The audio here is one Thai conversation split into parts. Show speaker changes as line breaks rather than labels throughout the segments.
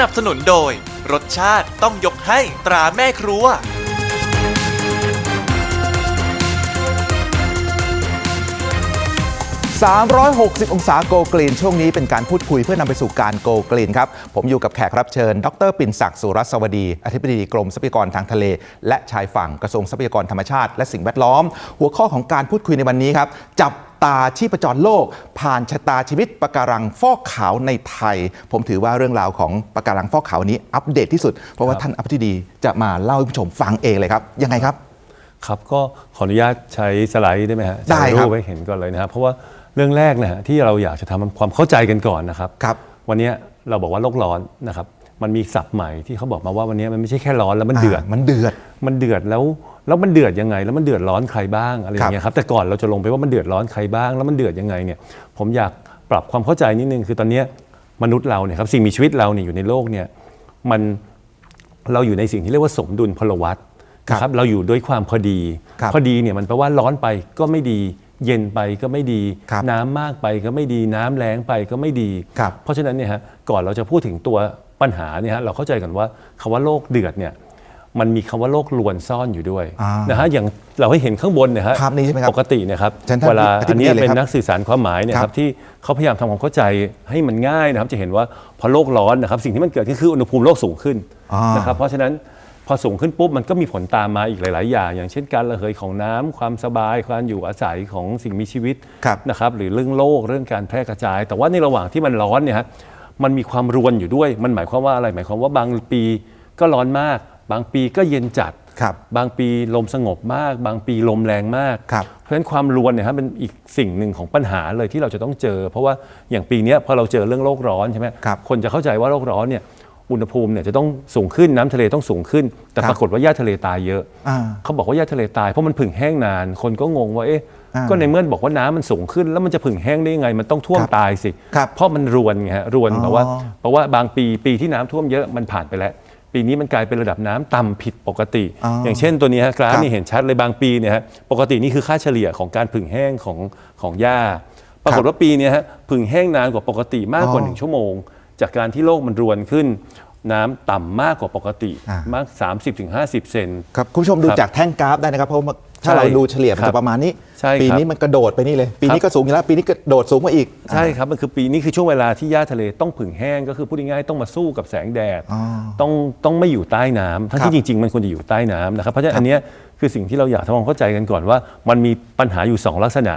นับสนุนโดย รสชาติต้องยกให้ตราแม่ครัว
360 องศาโกกรีน ช่วงนี้เป็นการพูดคุยเพื่อนำไปสู่การโกกรีนครับ ผมอยู่กับแขกรับเชิญ ดรปิ่นศักดิ์สุรสวดี อธิบดีกรมทรัพยากรทางทะเล และชายฝั่งกระทรวงทรัพยากรธรรมชาติ และสิ่งแวดล้อม หัวข้อของการพูดคุยในวันนี้ครับ จับ ตาชีพจรโลก ผ่านชะตาชีวิตปะการังฟอกขาวในไทย ผมถือว่าเรื่องราวของปะการังฟอกขาวนี้อัปเดตที่สุด เพราะว่าท่านอธิบดีจะมาเล่าให้ผู้ชมฟังเองเลยครับ ยังไงครับ
ครับก็ขออนุญาตใช้สไลด์ได้ไหมฮะ
ได้ครับ
ใช้ปให้เห็นก่อนเลยนะครับเพราะว่าเรื่องแรกนะฮะที่เราอยากจะทำความเข้าใจกันก่อนนะครับ
ครับ
วันนี้เราบอกว่าโลกร้อนนะครับ มันมีศัพท์ใหม่ที่เขาบอกมาว่าวันนี้มันไม่ใช่แค่ร้อนแล้วมันเดือดา
มันเดือด
มันเดือดแล้วแล้วมันเดือดยังไง แล้วมันเดือดร้อนใครบ้างอะไรอย่างเงี้ยครับแต่ก่อนเราจะลงไปว่ามันเดือดร้อนใครบ้าง แล้วมันเดือดยังไงเนี่ยผมอยากปรับความเข้าใจนิดนึงคือตอนเนี้ยมนุษย์เราเนี่ยครับสิ่งมีชีวิตเราเนี่ยอยู่ในโลกเนี่ยมันเราอยู่ในสิ่งที่เรียกว่าสมดุลพลวัตนะครับเราอยู่ด้วยความพอดี
ครับ
พอดีเนี่ยมันแปลว่าร้อนไปก็ไม่ดีเย็นไปก็ไม่ดี
ครับ
น้ำมากไปก็ไม่ดีน้ำแรงไปก็ไม่ดี
ครับ
เพราะฉะนั้นเนี่ยฮะก่อนเราจะพูดถึงตัว ปัญหาเนี่ยฮะเราเข้าใจกันว่าคำว่าโลกเดือดเนี่ยมันมีคำว่าโลกลวนซ่อนอยู่ด้วย
อ่าน
นะฮะอย่างเราให้เห็นข้างบนเนี่ยฮะ
ภาพนี้ใช่ไหมครับ
ปกติเนะครับ
เชิญท่าน
เวลา
อธิบดี
อันนี้
เลย
เป็น
ครับ
นักสื่อสารความหมายเนี่ยค
ครั
รับบที่เขาพยายามทำความเข้าใจให้มันง่ายนะครับจะเห็นว่าพอโลกร้อนนะครับสิ่งที่มันเกิดขึ้นคืออุณหภูมิโลกสูงขึ้น
อ่าน
นะครับเพราะฉะนั้นพอสูงขึ้นปุ๊บมันก็มีผลตามมาอีกหลาย ๆ อย่าง อย่างเช่นการระเหยของน้ำความสบายการอยู่อาศัยของสิ่งมีชีวิต
ครับ
นะครับหรือเรื่องโลกเรื่องการแพร่กระจาย แต่ว่าในระหว่างที่มันร้อนเนี่ยฮะ มันมีความรวนอยู่ด้วย มันหมายความว่าอะไร หมายความว่าบางปีก็ร้อนมาก บางปีก็เย็นจัด
ครับ
บางปีลมสงบมาก บางปีลมแรงมาก
ครับ
เพราะฉะนั้นความรวนเนี่ยฮะเป็นอีกสิ่งหนึ่งของปัญหาเลยที่เราจะต้องเจอ เพราะว่าอย่างปีเนี้ยพอเราเจอเรื่องโลกร้อนใช่ไหม
ครับ
คนจะเข้าใจว่าโลกร้อนเนี่ยอุณหภูมิเนี่ยจะต้องสูงขึ้นน้ำทะเลต้องสูงขึ้น แต่
ครับ
ปรากฏว่าหญ้าทะเลตายเยอะ
อ่า
เขาบอกว่าหญ้าทะเลตายเพราะมันผึ่งแห้งนาน คนก็งงว่าเอ๊ะ
อ่า
ก็ในเมื่อบอกว่าน้ำมันสูงขึ้น แล้วมันจะผึ่งแห้งได้ยังไง มันต้องท่วม
ครับ
ตายสิ
ครับ
เพราะมันรวนไงฮะรวน
อ๋อ
แปลว่าเพราะว่าบางปีปีที่น้ำท่วมเยอะมันผ่านไปแล้ว ปีนี้มันกลายเป็นระดับน้ำต่ำผิดปกติ
อ๋อ
อ
อย่าง
เช่นตัวนี้ฮะกราฟ
ครับ
นี่เห็นชัดเลยบางปีเนี่ยฮะปกตินี่คือค่าเฉลี่ยของการผึ่งแห้งของของหญ้าปรากฏว่าปีเนี้ยฮะผึ่งแห้งนานกว่าปกติมากกว่า
อ๋อ
หนึ่งชั่วโมง จากการที่โลกมันรวนขึ้นน้ำต่ำมากกว่าปกติ
อ่าม
มาก 30-50 เซน
ครับคุณผู้ชมดู
ครับ
จากแท่งกราฟได้นะครับเพราะว่า ถ้า
ใช่
เราดูเฉลี่ยมัน
ครั
จะ
บ
ประมาณนี้
ใช่ครับ
ปีนี้มันกระโดดไปนี่เลย ปีนี้
ครับ
ก็สูงอยู่แล้ว ปีนี้กระโดดสูงมาอีก
ใช่ครับ มันคือปีนี้คือช่วงเวลาที่หญ้าทะเลต้องผึ่งแห้ง ก็คือพูดง่ายๆต้องมาสู้กับแสงแดด
อ๋อ
ต้องต้องไม่อยู่ใต้น้ำทั้ง
ครับ
ที่จริง ๆ มันควรจะอยู่ใต้น้ำนะครับ เพราะฉะนั้
ครับ
นอันเนี้ยคือสิ่งที่เราอยากทำความเข้าใจกันก่อนว่า มันมีปัญหาอยู่ 2 ลักษณะ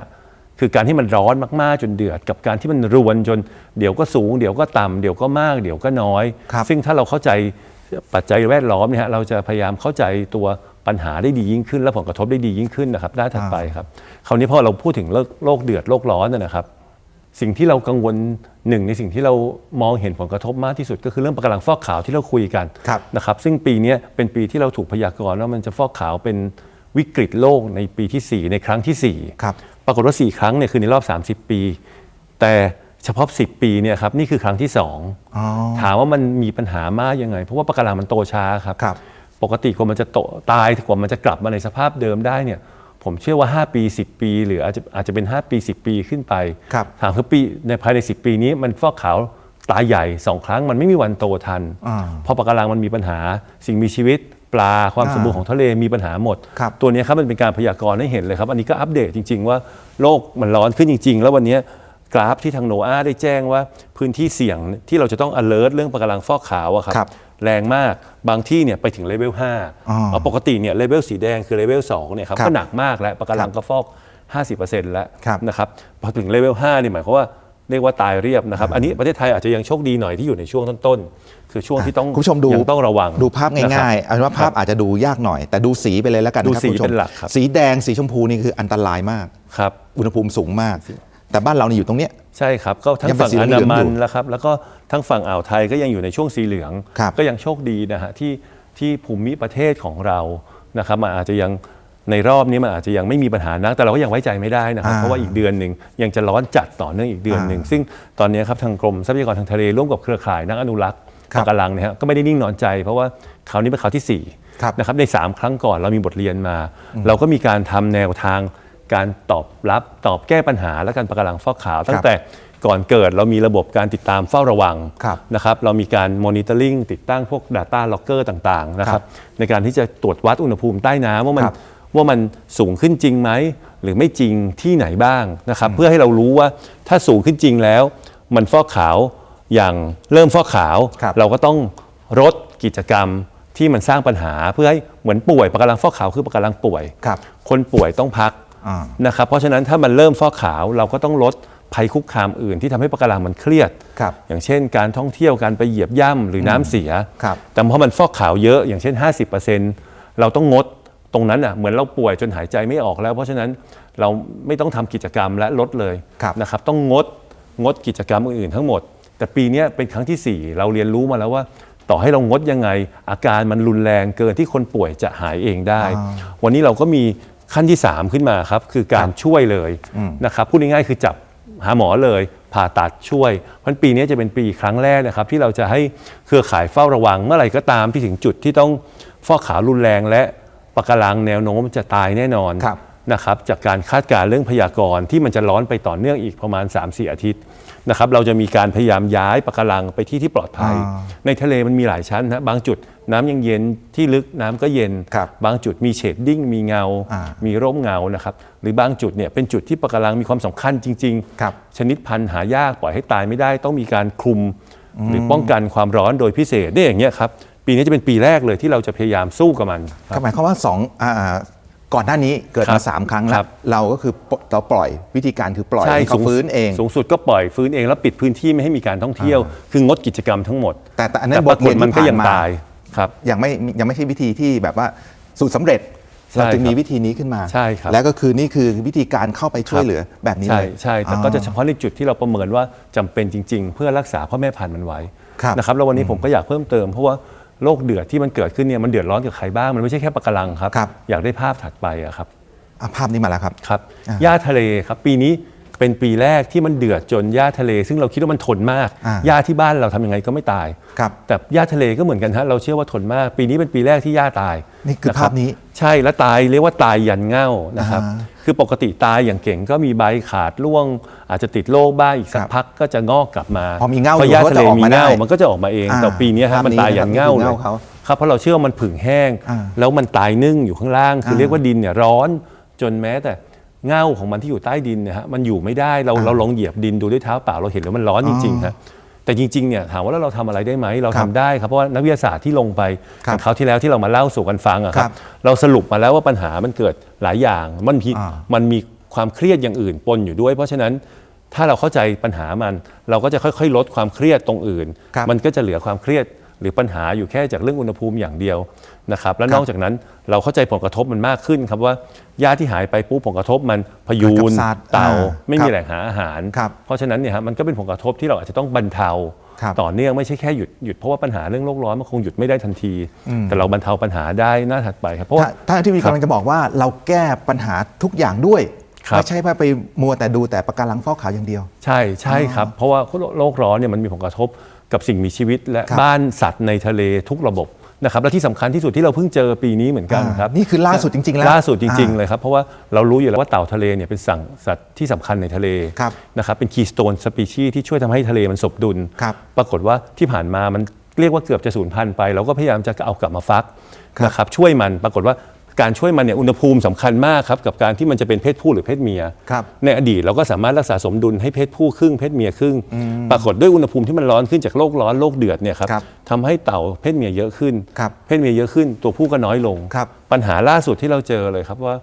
คือการที่มันร้อนมากๆจนเดือด กับการที่มันรวนจนเดี๋ยวก็สูง เดี๋ยวก็ต่ำเดี๋ยวก็มาก เดี๋ยวก็น้อย
ครับ
ซึ่งถ้าเราเข้าใจปัจจัยแวดล้อมเนี่ยฮะเราจะพยายามเข้าใจตัว ปัญหาได้ดียิ่งขึ้น และผลกระทบได้ดียิ่งขึ้นนะครับหน้าถัดไปครับคราวนี้พอเราพูดถึงโลกโลกเดือดโลกร้อนนะนะครับ สิ่งที่เรากังวลหนึ่งในสิ่งที่เรามองเห็นผลกระทบมากที่สุด ก็คือเรื่องปะการังฟอกขาวที่เราคุยกัน
ครับ
นะครับ ซึ่งปีเนี้ยเป็นปีที่เราถูกพยากรณ์ว่ามันจะฟอกขาวเป็นวิกฤตโลกในปีที่ 4 ในครั้งที่4
ครับ
ปรากฏว่า 4 ครั้งเนี่ยคือในรอบ 30 ปี แต่เฉพาะ 10 ปีเนี่ยครับนี่คือครั้งที่
อ๋อ
2ถามว่ามันมีปัญหามากยังไง เพราะว่าปะการังมันโตช้าครับ
ครับ
ปกติกว่ามันจะโตตายกว่ามันจะกลับมาในสภาพเดิมได้เนี่ยผมเชื่อว่า 5 ปี 10 ปี หรืออาจจะอาจจะเป็น 5 ปี 10 ปีขึ้นไป
ครับ
ถามคือปีในภายใน 10 ปีนี้มันฟอกขาวตายใหญ่2ครั้งมันไม่มีวันโตทัน
อ่า
เพราะปะการังมันมีปัญหาสิ่งมีชีวิต ปลาความ
อ่า
สมบูรณ์ของทะเลมีปัญหาหมด
ครับ
ตัวเนี้ยครับมันเป็นการพยากรณ์ให้เห็นเลยครับ อันนี้ก็อัปเดตจริง ๆ ว่าโลกมันร้อนขึ้นจริง ๆ แล้ววันเนี้ย กราฟที่ทางโนอาได้แจ้งว่าพื้นที่เสี่ยงที่เราจะต้อง alert เรื่องปะการังฟอกขาวอะครับ
ครับ
แรงมากบางที่เนี่ยไปถึงเลเวล
อ๋อ
5เอาปกติเนี่ยเลเวลสีแดงคือเลเวล2เนี่ยครับ
ครับ
ก็หนักมากแล้วปะการังก็ฟอก 50%แล้ว
ครับ
นะครับพอถึงเลเวล5นี่หมายความว่าเรียกว่าตายเรียบนะครับ อันนี้ประเทศไทยอาจจะยังโชคดีหน่อยที่อยู่ในช่วงต้นๆคือช่วงที่ต้อง
คุณผู้ชมดู
ยังต้องระวัง
ดูภาพ
นะครับ
ง่ายๆเอาเป็นว่าภาพอาจจะดูยากหน่อย แต่ดูสีไปเลยแล้วกัน
ดู
นะครับ
สี
คุณผู้ชม
เป็นหลักครับ
สีแดงสีชมพูนี่คืออันตรายมาก
ครับ
อุณหภูมิสูงมาก แต่บ้านเรานี่อยู่ตรงเนี้ย
ใช่ครับ ก็ทั้ง
ยังเป็น
ฝั่ง
สี
อัน
เหลื
ดา
องๆ
มั
อนยู่
แล้วครับแล้วก็ทั้งฝั่งอ่าวไทยก็ยังอยู่ในช่วงสีเหลือง
ครับ
ก็ยังโชคดีนะฮะที่ที่ภูมิประเทศของเรานะครับมันอาจจะยังในรอบนี้มันอาจจะยังไม่มีปัญหานักแต่เราก็ยังไว้ใจไม่ได้นะครับ
อ่า
เพราะว่าอีกเดือนหนึ่งยังจะร้อนจัดต่อเนื่องอีกเดือนหนึ่งซึ่งตอนนี้ครับทางกรมทรัพยากรทางทะเลร่วมกับเครือข่ายนักอนุรักษ์
ครับ
ปะการังเนี่ยฮะก็ไม่ได้นิ่งนอนใจ เพราะว่าคราวนี้เป็นคราวที่สี่
ครับ
นะครับใน 3 ครั้งก่อนเรามีบทเรียนมา เราก็มีการทำแนวทาง การตอบรับตอบแก้ปัญหาและการปะการังฟอกขาว ตั้งแต่ก่อนเกิดเรามีระบบการติดตามเฝ้าระวัง
ครับ
นะครับเรามีการมอนิเตอร์ลิงติดตั้งพวก Data Locker ต่างๆนะครับในการที่จะตรวจวัดอุณหภูมิใต้น้ำว่ามัน
ครับ
ว่ามันสูงขึ้นจริงไหม หรือไม่จริงที่ไหนบ้างนะครับเพื่อให้เรารู้ว่าถ้าสูงขึ้นจริงแล้ว มันฟอกขาวอย่างเริ่มฟอกขาว
ครับ
เราก็ต้องลดกิจกรรมที่มันสร้างปัญหาเพื่อให้เหมือนป่วยปะการังฟอกขาวคือปะการังป่วย
ครับ
คนป่วยต้องพัก
อ่า
นะครับเพราะฉะนั้นถ้ามันเริ่มฟอกขาวเราก็ต้องลดภัยคุกคามอื่นที่ทำให้ปะการังมันเครียด
ครับ
อย่างเช่น การท่องเที่ยวการไปเหยียบย่ำหรือน้ำเสีย
ครับ
แต่พอมันฟอกขาวเยอะอย่างเช่น 50%เราต้องงดตรงนั้นอะเหมือนเราป่วยจนหายใจไม่ออกแล้ว เพราะฉะนั้นเราไม่ต้องทำกิจกรรมและลดเลย
ครับ
นะครับต้องงดงดกิจกรรมอื่นๆทั้งหมด แต่ปีเนี้ยเป็นครั้งทีสี่ 4 เราเรียนรู้มาแล้วว่า ต่อให้เรางดยังไง อาการมันรุนแรงเกินที่คนป่วยจะหายเองได้ วันนี้เราก็มี ขั้นที่ 3 ขึ้นมาครับคือการช่วยเลยนะครับพูดง่ายๆคือจับหาหมอเลย ผ่าตัดช่วยเพราะฉะนั้นปีนี้จะเป็นปีครั้งแรกนะครับ ที่เราจะให้เครือข่ายเฝ้าระวังเมื่อไหร่ก็ตามที่ถึงจุดที่ต้องฟอกขาวรุนแรงและปะการังแนวโน้มจะตายแน่นอน
ครับ
นะครับจากการคาดการณ์เรื่องพยากรณ์ที่มันจะร้อนไปต่อเนื่องอีกประมาณ 3-4 อาทิตย์นะครับเราจะมีการพยายามย้ายปะการังไปที่ที่ปลอดภัย
อ่า
ในทะเลมันมีหลายชั้นนะบางจุด น้ำยังเย็นที่ลึกน้ำก็เย็น
ครับ
บางจุดมีเชดดิ้งมีเงา
อ่า
มีร่มเงานะครับหรือบางจุดเนี่ยเป็นจุดที่ปะการังมีความสำคัญจริง
ครับ
ชนิดพันธุ์หายากปล่อยให้ตายไม่ได้ ต้องมีการคลุม หรือป้องกันความร้อนโดยพิเศษเนี่ยอย่างเงี้ยครับปีนี้จะเป็นปีแรกเลยที่เราจะพยายามสู้กับมันครับ
ก็หมายความว่าสองอ่าก่อนหน้านี้เกิด
ครั
มา
บ
สามครั้ง
ค
แล้
รั
ว
บ
เราก็คือปเราปล่อยวิธีการคือปล่อย
ใช่
ให้เขา
สูง
ฟื้นเอง
สูงสุดก็ปล่อยฟื้นเองแล้วปิดพื้นที่ไม่ให้มีการท่องเที่ยว คืองดกิจกรรมทั้งหมด
แต่แต่อันนั้น
แต่
บ
ป
ท
ราก
เรี
ฏ
ยน
มัน
ที่
ก็
ผ่า
ยั
น
ง
มา
ตาย ครับ
ยังไม่ยังไม่ใช่วิธีที่แบบว่าสูตรสำเร็จ
ใช่
เราจึง
ครับ
มีวิธีนี้ขึ้นมา
ใช่ครับ
แล้วก็คือนี่คือวิธีการเข้าไปช่วยเหลือแบบนี้
ใช่
เลย
ใช่แต่ก็จะเฉพาะในจุดที่เราประเมินว่าจำเป็นจริง ๆ เพื่อรักษาพ่อแม่พันธุ์มันไว้
ครับ
นะครับแล้ววันนี้ผมก็อยากเพิ่มเติมเพราะว่าโรคเดือดที่มันเกิดขึ้นเนี่ยมันเดือดร้อนกับใครบ้างมันไม่ใช่แค่ปะการังครับ
ครับ
อยากได้ภาพถัดไปอะครับ
อะภาพนี้มาแล้วครับ
ครับ
อ่า
หญ้าทะเลครับปีนี้ เป็นปีแรกที่มันเดือดจนหญ้าทะเล ซึ่งเราคิดว่ามันทนมาก
อ่า
หญ้าที่บ้านเราทำยังไงก็ไม่ตาย
ครับ
แต่หญ้าทะเลก็เหมือนกันฮะเราเชื่อว่าทนมาก ปีนี้เป็นปีแรกที่หญ้าตาย
นี่คือ
นะรับ
ภาพนี้
ใช่แล้วตายเรียกว่าตายยันเง่านะครับ
อ่า
คือปกติตายอย่างเก่งก็มีใบขาดร่วง อาจจะติดโรคบ้างอีกสัก
ครับ
พักก็จะงอกกลับมา
พอมีเง่า
พอหญ้า
อยู่ก็
ทะเล
จะออก
มี
มาได้
เง่ามันก็จะออกมาเอง
อ่า
แต่ปีนี้ฮะ
ภาพ
มัน
นี้
ตายยันเง่า
นะครับ
เล
นี่
ย
คือเง่าเขา
ครับเพราะเราเชื่อว่ามันผึ่งแห้ง
อ่า
แล้วมันตายนึ่งอยู่ข้างล่าง คือ
อ่า
เรียกว่าดินเนี่ยร้อนจนแม้แต่ เง่าของมันที่อยู่ใต้ดินเนี่ยฮะมันอยู่ไม่ได้เราเราลองเหยียบดินดูด้วยเท้าเปล่าเราเห็นแล้วมันร้อนจริงๆฮะแต่จริงๆเนี่ยถามว่าแล้วเราทำอะไรได้ไหมเรา
ครั
ทำ
บ
ได้ครับเพราะว่านักวิทยาศาสตร์ที่ลงไป
ครับ
คราวที่แล้วที่เรามาเล่าสู่กันฟังอะค
ครั
รับบเราสรุปมาแล้วว่าปัญหามันเกิดหลายอย่างมันมี
อ่า
มันมีความเครียดอย่างอื่นปนอยู่ด้วย เพราะฉะนั้นถ้าเราเข้าใจปัญหามัน เราก็จะค่อยๆ ลดความเครียดตรงอื่น
ครับ
มันก็จะเหลือความเครียด หรือปัญหาอยู่แค่จากเรื่องอุณหภูมิอย่างเดียวนะครับและนอกจากนั้นเราเข้าใจผลกระทบมันมากขึ้นครับว่าหญ้าที่หายไปปุ๊บผลกระทบมันพยู
เกิด
น
กับสัตว์
เต่า
อ่า
ไม่
ครั
มี
บ
แหล่งหาอาหาร
ครับ
เพราะฉะนั้นเนี่ยฮะมันก็เป็นผลกระทบที่เราอาจจะต้องบรรเทา
ครับ
ต่อเนื่องไม่ใช่แค่หยุดหยุดเพราะว่าปัญหาเรื่องโลกร้อนมันคงหยุดไม่ได้ทันทีแต่เราบรรเทาปัญหาได้หน้าถัดไปครับเพราะว่า
ถ้าถ้าที่มี
ครับ
กำลังจะบอกว่าเราแก้ปัญหาทุกอย่างด้วย
ครับ
ไม่ใช่ว่าไปมัวแต่ดูแต่ปะการังฟอกขาวอย่างเดียว
ใช่ใช่ครับ เพราะว่าโลกร้อนเนี่ยมันมีผลกระทบกับสิ่งมีชีวิตและ
ครับ
บ้านสัตว์ในทะเลทุกระบบนะครับและที่สำคัญที่สุดที่เราเพิ่งเจอปีนี้เหมือนกัน
อ่า
ครับ
นี่คือล่าสุดจริง ๆ แล้ว
ล่าสุดจริงๆ
อ่า
เลยครับเพราะว่าเรารู้อยู่แล้วว่าเต่าทะเลเนี่ยเป็นสั่งสัตว์ที่สำคัญในทะเล
ครับ
นะครับเป็นคีสโตนสปีชีที่ช่วยทำให้ทะเลมันสมดุล
ครับ
ปรากฏว่าที่ผ่านมามันเรียกว่าเกือบจะสูญพันธุ์ไป เราก็พยายามจะเอากลับมาฟัก
ครับ
นะครับช่วยมันปรากฏว่า การช่วยมันเนี่ยอุณหภูมิสำคัญมากครับกับการที่มันจะเป็นเพศผู้หรือเพศเมีย
ครับ
ในอดีตเราก็สามารถรักษาสมดุลให้เพศผู้ครึ่งเพศเมียครึ่ง ปรากฏด้วยอุณหภูมิที่มันร้อนขึ้นจากโลกร้อนโลกเดือดเนี่ยครับ
ครับ
ทำให้เต่าเพศเมียเยอะขึ้น
ครับ
เพศเมียเยอะขึ้น ตัวผู้ก็น้อยลง
ครับ
ปัญหาล่าสุดที่เราเจอเลยครับว่า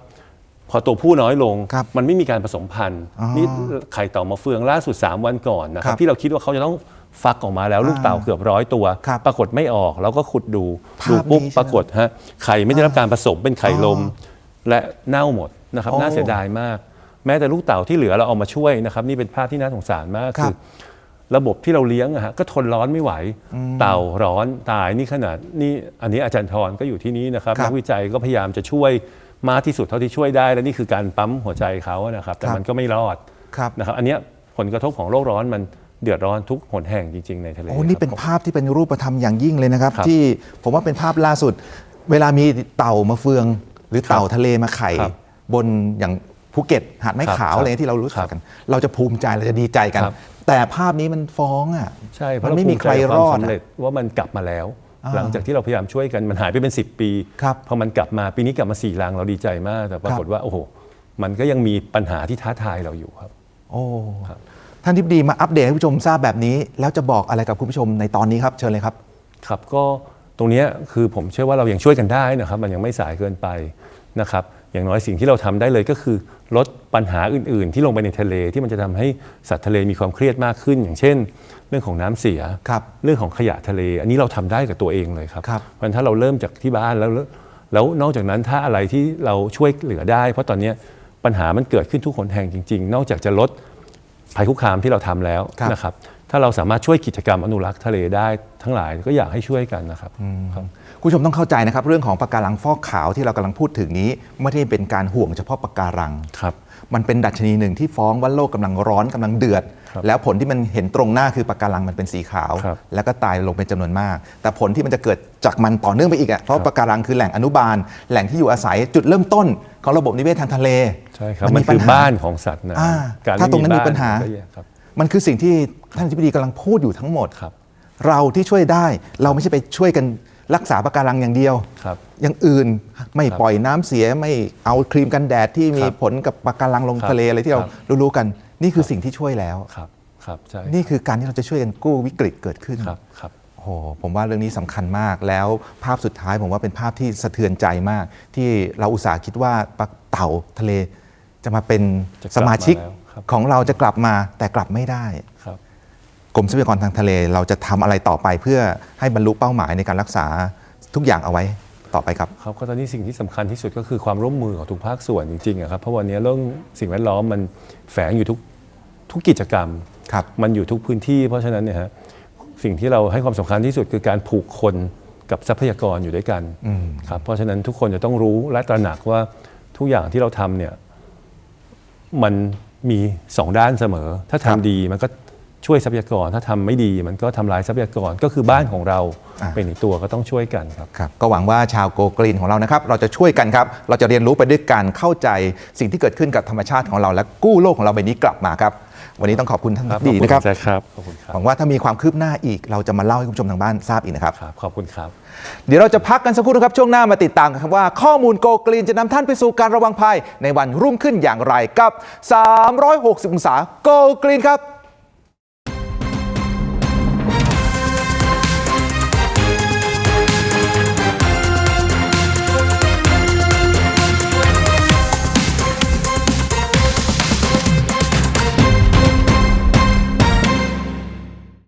พอตัวผู้น้อยลง
ครับ
มันไม่มีการผสมพันธุ์
อ๋อ
นี่ไข่เต่ามาเฟืองล่าสุด 3 วันก่อนนะค
ครั
รับบ ที่เราคิดว่าเขาจะต้อง ฟักออกมาแล้วลูกเต่าเกือบร้อยตัว
ครับ
ปรากฏไม่ออกเราก็ขุดดู
ภาพ
ดูปุ๊บ
นี้ใช่ไหม
ปรากฏฮะไข่ไม่ได้รับการผสมเป็นไข่ลม และเน่าหมดนะครับ
โอ้
น่าเสียดายมาก แม้แต่ลูกเต่าที่เหลือเราเอามาช่วยนะครับ นี่เป็นภาพที่น่าสงสารมาก
ครับ
คือระบบที่เราเลี้ยงอะฮะก็ทนร้อนไม่ไหว เต่าร้อนตายนี่ขนาดนี่อันนี้อาจารย์ทรก็อยู่ที่นี้นะครับ
ครับ
นักวิจัยก็พยายามจะช่วยมากที่สุดเท่าที่ช่วยได้ และนี่คือการปั๊มหัวใจเขานะครับ แต่
ครับ
มันก็ไม่รอด
ครับ
นะครับอันเนี้ยผลกระทบของโลกร้อนมัน เดือดร้อนทุกหนแห่งจริง ๆ ในทะเล
โอ้นี่เป็น
ครับ
ภาพที่เป็นรูปธรรมอย่างยิ่งเลยนะครับ
ครับ
ที่ผมว่าเป็นภาพล่าสุด เวลามีเต่ามาเฟือง หรือเต่าทะเลมาไข่
ครับ
บนอย่างภูเก็ตหาดไม้
ครับ
ขาว
ครับ
อะไรที่เรารู้จักกัน เราจะภูมิใจเราจะดีใจกัน
ครับ
แต่ภาพนี้มันฟ้องอะ
ใช่เพ
มัน
ราะ
ไม่มีใครรอด
เาภูมิใจกับความสำ
อะ
เร็จว่ามันกลับมาแล้ว
อ่า
หลังจากที่เราพยายามช่วยกันมันหายไปเป็น 10 ปี
ครับ
พอมันกลับมาปีนี้กลับมาสี่ลังเราดีใจมาก แต่ปรากฏว่าโอ้โหมันก็ยังมีปัญหาที่ท้าทายเราอยู่ครับ
โอ้ ท่านทิบดีมาอัปเดตให้ผู้ชมทราบแบบนี้ แล้วจะบอกอะไรกับคุณผู้ชมในตอนนี้ครับ เชิญเลยครับ
ครับก็ตรงเนี้ยคือผมเชื่อว่าเรายังช่วยกันได้นะครับ มันยังไม่สายเกินไปนะครับอย่างน้อยสิ่งที่เราทำได้เลยก็คือ ลดปัญหาอื่น ๆ ที่ลงไปในทะเลที่มันจะทำให้สัตว์ทะเลมีความเครียดมากขึ้น อย่างเช่น เรื่องของน้ำเสีย
ครับ
เรื่องของขยะทะเล อันนี้เราทำได้กับตัวเองเลยครับ
ครับ
เพราะฉะนั้นถ้าเราเริ่มจากที่บ้านแล้วแล้วนอกจากนั้นถ้าอะไรที่เราช่วยเหลือได้ เพราะตอนเนี้ยปัญหามันเกิดขึ้นทุกคนแห่งจริง ๆ นอกจากจะลด ภัยคุกคามที่เราทำแล้ว
ครับ
นะครับ ถ้าเราสามารถช่วยกิจกรรมอนุรักษ์ทะเลได้ทั้งหลายก็อยากให้ช่วยกันนะครับครับ
คุณผู้ชมต้องเข้าใจนะครับ เรื่องของปะการังฟอกขาวที่เรากำลังพูดถึงนี้ไม่ได้เป็นการห่วงเฉพาะปะการัง
ครับ
มันเป็นดัชนีหนึ่งที่ฟ้องว่าโลกกำลังร้อนกำลังเดือด
ครับ
แล้วผลที่มันเห็นตรงหน้าคือปะการังมันเป็นสีขาว
ครับ
แล้วก็ตายลงเป็นจำนวนมาก แต่ผลที่มันจะเกิดจากมันต่อเนื่องไปอีกอะเพราะปะการังคือแหล่งอนุบาล แหล่งที่อยู่อาศัยจุดเริ่มต้นของระบบนิเวศทางทะเล
ใช่ครับมันคือบ้านของสัตว์นะ
อ่า
การ
ถ้าตรงนั้นมีปัญหา
ก็แย่ครับ
มันคือสิ่งที่ท่านอธิบดีกำลังพูดอยู่ทั้งหมด
ครับ
เราที่ช่วยได้เราไม่ใช่ไปช่วยกันรักษาปะการังอย่างเดียว
ครับ
อย่างอื่นไม่ปล่อยน้ำเสียไม่เอาครีมกันแดดที่มี
ครับ
ผลกับปะการังลง
ครับ
ทะเลอะไรที่เรา
ครับ
รู้ๆกัน นี่คือสิ่งที่ช่วยแล้ว
ครับครับใช่
นี่คือการที่เราจะช่วยกันกู้วิกฤตเกิดขึ้น
ครับครับ
โอ้โหผมว่าเรื่องนี้สำคัญมากแล้วภาพสุดท้ายผมว่าเป็นภาพที่สะเทือนใจมาก ที่เราอุตส่าห์คิดว่าปลาเต่าทะเล จะมาเป็น
จะกลับ
สมาชิก
มาแล้วครับ
ของเราจะกลับมาแต่กลับไม่ได้
ครับ
กรมทรัพยากรทางทะเลเราจะทำอะไรต่อไปเพื่อให้บรรลุเป้าหมายในการรักษาทุกอย่างเอาไว้ต่อไปครับ
ครับก็ตอนนี้สิ่งที่สำคัญที่สุดก็คือความร่วมมือของทุกภาคส่วนจริงๆอะครับเพราะวันนี้เรื่องสิ่งแวดล้อมมันแฝงอยู่ทุกทุกกิจกรรม
ครับ
มันอยู่ทุกพื้นที่ เพราะฉะนั้นเนี่ยฮะสิ่งที่เราให้ความสำคัญที่สุดคือการผูกคนกับทรัพยากรอยู่ด้วยกันครับเพราะฉะนั้นทุกคนจะต้องรู้และตระหนักว่าทุกอย่างที่เราทำเนี่ย มันมีสองด้านเสมอ ถ้า
ครั
ทำ
บ
ดีมันก็ช่วยทรัพยากร ถ้าทำไม่ดีมันก็ทำลายทรัพยากรก็คือบ้านของเรา
อ่า
เป็นอีกตัวก็ต้องช่วยกันครับ
ครับก็หวังว่าชาวโกกรีนของเรานะครับ เราจะช่วยกันครับ เราจะเรียนรู้ไปด้วยการเข้าใจสิ่งที่เกิดขึ้นกับธรรมชาติของเราและกู้โลกของเราใบนี้กลับมาครับ วันนี้ต้องขอบคุณท่าน
ครับ
ดีนะครับ
ขอบณแจ็ครับขอบคุณครับ
หวังว่าถ้ามีความคืบหน้าอีกเราจะมาเล่าให้คุณผู้ชมทางบ้านทราบอีกนะครับ
ครับขอบคุณครับ
เดี๋ยวเราจะพักกันสักครู่นะครับช่วงหน้ามาติดตามกันครับว่า ข้อมูลโกกรีนจะนำท่านไปสู่การระวังภัยในวันรุ่งขึ้นอย่างไรกับ 360 องศาโกกรีนครับ